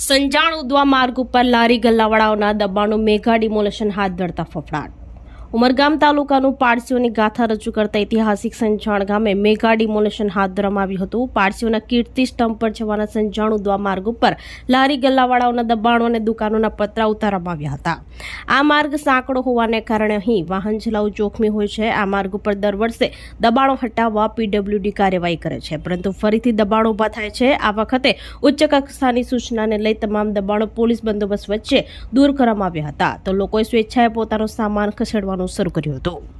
સંજાણ ઉદવા માર્ગ ઉપર લારી ગલ્લાવાળાઓના દબાણનું મેગા ડિમોલેશન હાથ ધરતા ફફડાટ. ઉમરગામ તાલુકાનું પારસીઓની ગાથા રજૂ કરતા ઐતિહાસિક સંજાણ ગામે મેગા ડિમોલેશન હાથ ધરવામાં આવ્યું હતું. પારસીઓના કીર્તિ સ્ટમ્પ પર જવાના સંજાણ ઉદવા માર્ગ ઉપર લારી ગલ્લાવાળાઓના દબાણો અને દુકાનોના પતરા ઉતારવામાં આવ્યા હતા. આ માર્ગ સાંકડો હોવાને કારણે અહીં વાહન ચલાવ જોખમી હોય છે. આ માર્ગ ઉપર દર વર્ષે દબાણો હટાવવા પીડબ્લ્યુડી કાર્યવાહી કરે છે. પરંતુ ફરીથી દબાણો ઊભા થાય છે. આ વખતે ઉચ્ચ કક્ષાની સૂચનાને લઈ તમામ દબાણો પોલીસ બંદોબસ્ત વચ્ચે દૂર કરવામાં આવ્યા હતા. તો લોકોએ સ્વેચ્છાએ પોતાનો સામાન ખસેડવાનું શરૂ કર્યું હતું.